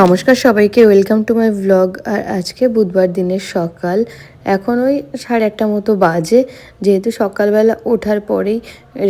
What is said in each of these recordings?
নমস্কার সবাইকে welcome to my blog. আর আজকে বুধবার দিনের সকাল এখন ওই সাড়ে একটা মতো বাজে। যেহেতু সকালবেলা ওঠার পরেই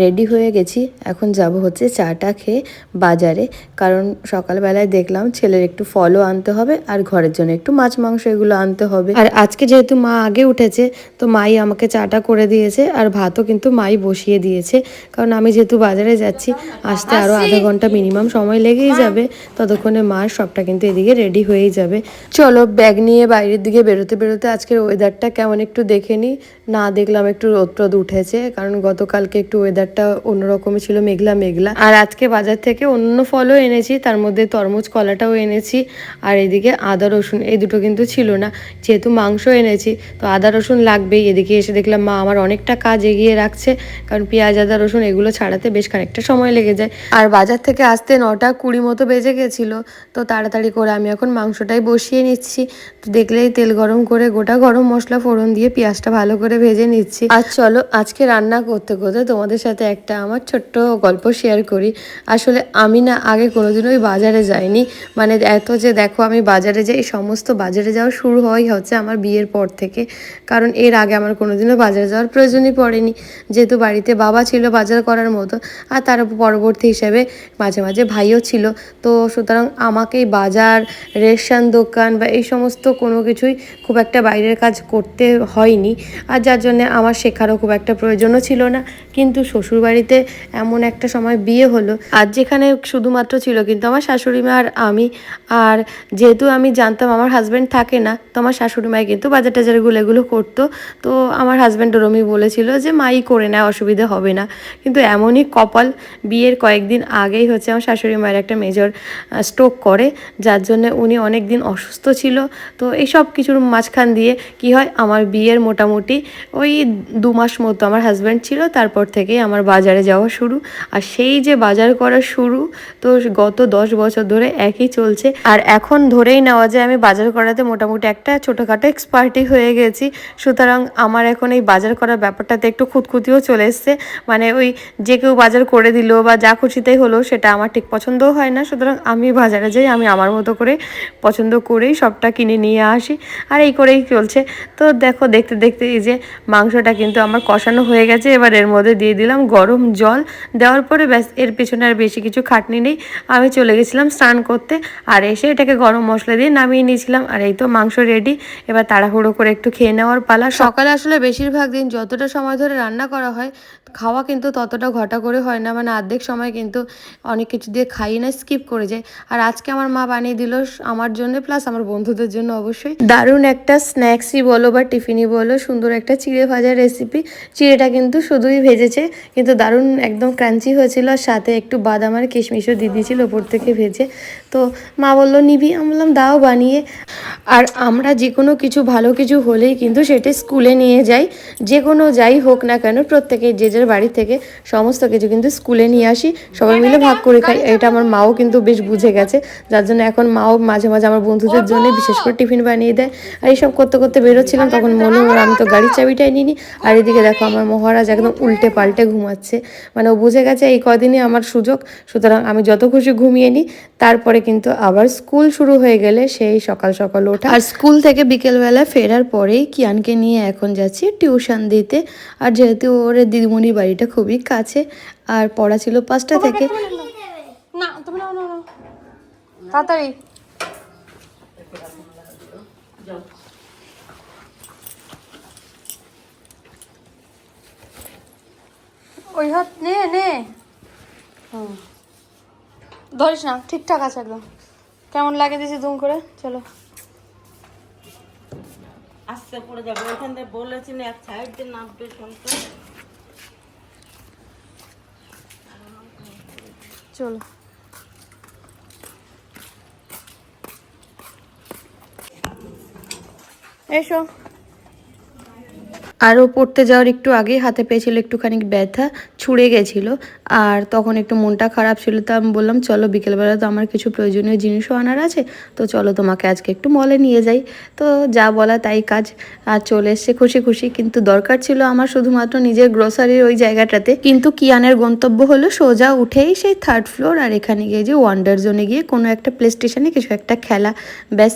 রেডি হয়ে গেছি এখন যাব হচ্ছে চাটা খেয়ে বাজারে। কারণ সকালবেলায় দেখলাম ছেলের একটু ফলও আনতে হবে আর ঘরের জন্য একটু মাছ মাংস এগুলো আনতে হবে। আর আজকে যেহেতু মা আগে উঠেছে তো মাই আমাকে চাটা করে দিয়েছে আর ভাতও কিন্তু মাই বসিয়ে দিয়েছে। কারণ আমি যেহেতু বাজারে যাচ্ছি আসতে আরও আধা ঘণ্টা মিনিমাম সময় লেগেই যাবে। ততক্ষণে মার সবটা কিন্তু এদিকে রেডি হয়েই যাবে। চলো ব্যাগ নিয়ে বাইরের দিকে বেরোতে বেরোতে আজকের ওয়েদারটা কেমন একটু দেখে নিই না দেখলাম একটু রোদ রোদ উঠেছে, কারণ গতকালকে একটু ওয়েদারটা অন্যরকমই ছিল, মেঘলা মেঘলা। আর আজকে বাজার থেকে অন্য ফলও এনেছি, তার মধ্যে তরমুজ, কলাটাও এনেছি, আর এদিকে আদা, রসুন, এই দুটো কিন্তু ছিল না। যেহেতু মাংস এনেছি, তো আদা, রসুন লাগবেই। এদিকে এসে দেখলাম, মা আমার অনেকটা কাজ এগিয়ে রাখছে, কারণ পেঁয়াজ, আদা, রসুন এগুলো ছাড়াতে বেশ খানিকটা সময় লেগে যায়। আর বাজার থেকে আসতে নটা কুড়ি মতো বেজে গেছিল, তো তাড়াতাড়ি করে আমি এখন মাংসটাই বসিয়ে নিচ্ছি। তো দেখলেই তেল গরম করে গোটা গরম মশলা ফোড়ন দিয়ে পেঁয়াজটা ভালো করে ভেজে নিচ্ছি। আর চলো আজকে রান্না করতে করতে তোমাদের সাথে একটা আমার ছোট্ট গল্প শেয়ার করি। আসলে আমি না আগে কোনোদিন ওই বাজারে যাইনি। মানে এত যে দেখো আমি বাজারে যাই সমস্ত বাজারে যাওয়া শুরু হয় হচ্ছে আমার বিয়ের পর থেকে। কারণ এর আগে আমার কোনোদিনও বাজারে যাওয়ার প্রয়োজনই পড়েনি। যেহেতু বাড়িতে বাবা ছিল বাজার করার মতো, আর তার পরবর্তী হিসেবে মাঝে মাঝে ভাইও ছিল। তো সুতরাং আমাকেই বাজার, রেশন দোকান বা এই সমস্ত কোনো কিছুই খুব একটা বাইরের কাজ করতে হয়নি। আর যার জন্যে আমার শেখারও খুব একটা প্রয়োজনও ছিল না। কিন্তু শ্বশুরবাড়িতে এমন একটা সময় বিয়ে হলো। আর যেখানে শুধুমাত্র ছিল কিন্তু আমার শাশুড়ি মা আর আমি। আর যেহেতু আমি জানতাম আমার হাজব্যান্ড থাকে না, তো আমার শাশুড়ি মাই কিন্তু বাজার টাজারগুলো এগুলো করতো। তো আমার হাজব্যান্ড রমি বলেছিল যে, মাই, করে নেয় অসুবিধা হবে না। কিন্তু এমনই কপাল বিয়ের কয়েকদিন আগেই হচ্ছে আমার শাশুড়ি মায়ের একটা মেজর স্ট্রোক করে। যার জন্য উনি অনেক দিন অসুস্থ ছিল। তো এই সব কিছুর মাঝখান দিয়ে কি হয় আমার বিয়ের মোটামুটি ওই দু মাস মতো আমার হাজব্যান্ড ছিল, তারপর থেকেই আমার বাজারে যাওয়া শুরু। আর সেই যে বাজার করা শুরু, তো গত দশ বছর ধরে একই চলছে। আর এখন ধরেই নেওয়া যায়, আমি বাজার করাতে মোটামুটি একটা ছোটোখাটো এক্সপার্টি হয়ে গেছি। সুতরাং আমার এখন এই বাজার করার ব্যাপারটাতে একটু খুঁতখুতিও চলে এসছে। মানে ওই যে কেউ বাজার করে দিল বা যা খুশিতেই হলো, সেটা আমার ঠিক পছন্দও হয় না। সুতরাং আমি বাজারে যাই, আমি আমার মতো করে পছন্দ করেই সবটা কিনে নিয়ে আসি। আর এই করেই চলছে। তো দেখো, দেখতে দেখতে এই যে মাংসটা কিন্তু আমার কষানো হয়ে গেছে। এবার এর মধ্যে দিয়ে দিলাম গরম জল। দেওয়ার পরে ব্যাস, এর পিছনে আর বেশি কিছু খাটনি নেই। আমি চলে গেছিলাম স্নান করতে আর এসে এটাকে গরম মশলা দিয়ে নামিয়ে নিয়েছিলাম। আর এই তো মাংস রেডি এবার তাড়াহুড়ো করে একটু খেয়ে নেওয়ার পালা। সকালে আসলে বেশিরভাগ দিন যতটা সময় ধরে রান্না করা হয় খাওয়া কিন্তু ততটা ঘটা করে হয় না মানে অর্ধেক সময় কিন্তু অনেক কিছু দিয়ে খাই না স্কিপ করে যায়। আর আজকে আমার মা বানিয়ে দিল আমার জন্য প্লাস আমার বন্ধুদের জন্য অবশ্যই। দারুণ একটা স্ন্যাক্সই বলো বা টিফিনই বলো, সুন্দর একটা চিড়ে ভাজার রেসিপি চিড়েটা কিন্তু শুধুই ভেজেছে, কিন্তু দারুণ একদম ক্রাঞ্চি হয়েছিল, আর সাথে একটু বাদাম আর কিশমিশও দিয়ে দিয়েছিল ওপর থেকে ভেজে। তো মা বলল, নিবি? আমি বললাম, দাও বানিয়ে। আর আমরা যে কোনো কিছু, ভালো কিছু হলেই কিন্তু সেটা স্কুলে নিয়ে যাই, যে কোনো যাই হোক না কেন, প্রত্যেকে যে যে যার বাড়ি থেকে সমস্ত কিছু কিন্তু স্কুলে নিয়ে আসি। সবাই মিলে ভাগ করে খাই। এটা আমার মাও কিন্তু বেশ বুঝে গেছে। যার জন্য এখন মাও মাঝে মাঝে আমার বন্ধুদের জন্য বিশেষ করে টিফিন বানিয়ে দেয়। আর এইসব করতে করতে বেরোচ্ছিলাম, তখন মনে হলো আমি তো গাড়ির চাবিটাই নিইনি। আর এদিকে দেখো আমার মহারাজ একদম উল্টে পাল্টে ঘুমাচ্ছে। মানে ও বুঝে গেছে এই কদিনই আমার সুযোগ। সুতরাং আমি যত খুশি ঘুমিয়ে নিই। তারপরে কিন্তু আবার স্কুল শুরু হয়ে গেলে সেই সকাল সকাল ওঠা। আর স্কুল থেকে বিকেলবেলা ফেরার পরেই কিয়ানকে নিয়ে এখন যাচ্ছি টিউশন দিতে। আর যেহেতু ওর দিদিমণির বাড়িটা খুবই কাছে। আর পড়া ছিল পাঁচটা থেকে। না তুমি তাড়াতাড়ি। ওই হাত নে নে। হুম। ধরিস না ঠিকঠাক আছে একদম। কেমন লাগে দিছি দুম করে? চলো। আস্তে পড়ে যাবে ওইখান থেকে বলেছি না এক সাইড দিয়ে নামবে শুনতে চলো। এসো। আরও পড়তে যাওয়ার একটু আগেই হাতে পেয়েছিল একটুখানি ব্যথা, ছুঁড়ে গেছিল। আর তখন একটু মনটা খারাপ ছিল, তো আমি বললাম, চলো বিকেলবেলা তো আমার কিছু প্রয়োজনীয় জিনিসও আনার আছে, তো চলো তোমাকে আজকে একটু মলে নিয়ে যাই। তো যা বলা তাই কাজ, আর চলে এসছে খুশি খুশি। কিন্তু দরকার ছিল আমার শুধুমাত্র নিজের গ্রোসারির ওই জায়গাটাতে। কিন্তু কিয়ানের গন্তব্য হলো সোজা উঠেই সেই থার্ড ফ্লোর আর এখানে গিয়ে যে ওয়ান্ডার জোনে গিয়ে কোনো একটা প্লে স্টেশনে কিছু একটা খেলা। ব্যাস,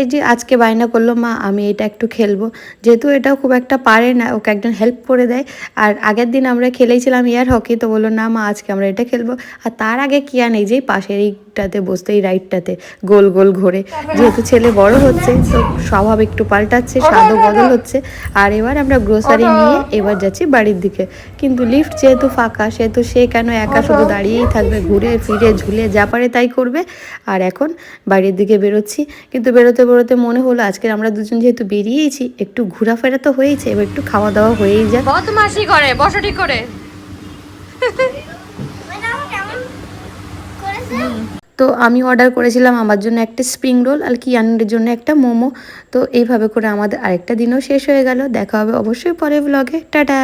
এই যে আজকে বায়না করল, মা, আমি এটা একটু খেলব। যেহেতু এটা খুব একটা পারে না ওকে একজন হেল্প করে দেয়। আর আগের দিন আমরা খেলেছিলাম এয়ার হকি তো বলল না মা আজকে আমরা এটা খেলব। আর তার আগে কিয়ান এই যে পাশের এইটাতে বসতে এই রাইডটাতে গোল গোল ঘোরে। যেহেতু ছেলে বড় হচ্ছে তো স্বভাব একটু পাল্টাচ্ছে স্বাদও বদল হচ্ছে। আর এবার আমরা গ্রোসারি নিয়ে এবার যাচ্ছি বাড়ির দিকে। কিন্তু লিফট যেহেতু ফাঁকা সেহেতু সে কেন একা শুধু দাঁড়িয়েই থাকবে ঘুরে ফিরে ঝুলে যা পারে তাই করবে। আর এখন বাড়ির দিকে বেরোচ্ছি। কিন্তু বেরোতে বেরোতে মনে হলো আজকে আমরা দুজন যেহেতু বেরিয়েছি একটু ঘোরাফেরা তো হয়েছে এবার একটু খাওয়া দাওয়া হয়েই যায়। বদমাশি করে বসটি করে। তো আমি অর্ডার করেছিলাম আমার জন্য একটা স্প্রিং রোল আর কি কিয়ানের জন্য একটা মোমো। তো এইভাবে করে আমাদের আরেকটা দিনও শেষ হয়ে গেল। দেখা হবে অবশ্যই পরে ব্লগে টাটা!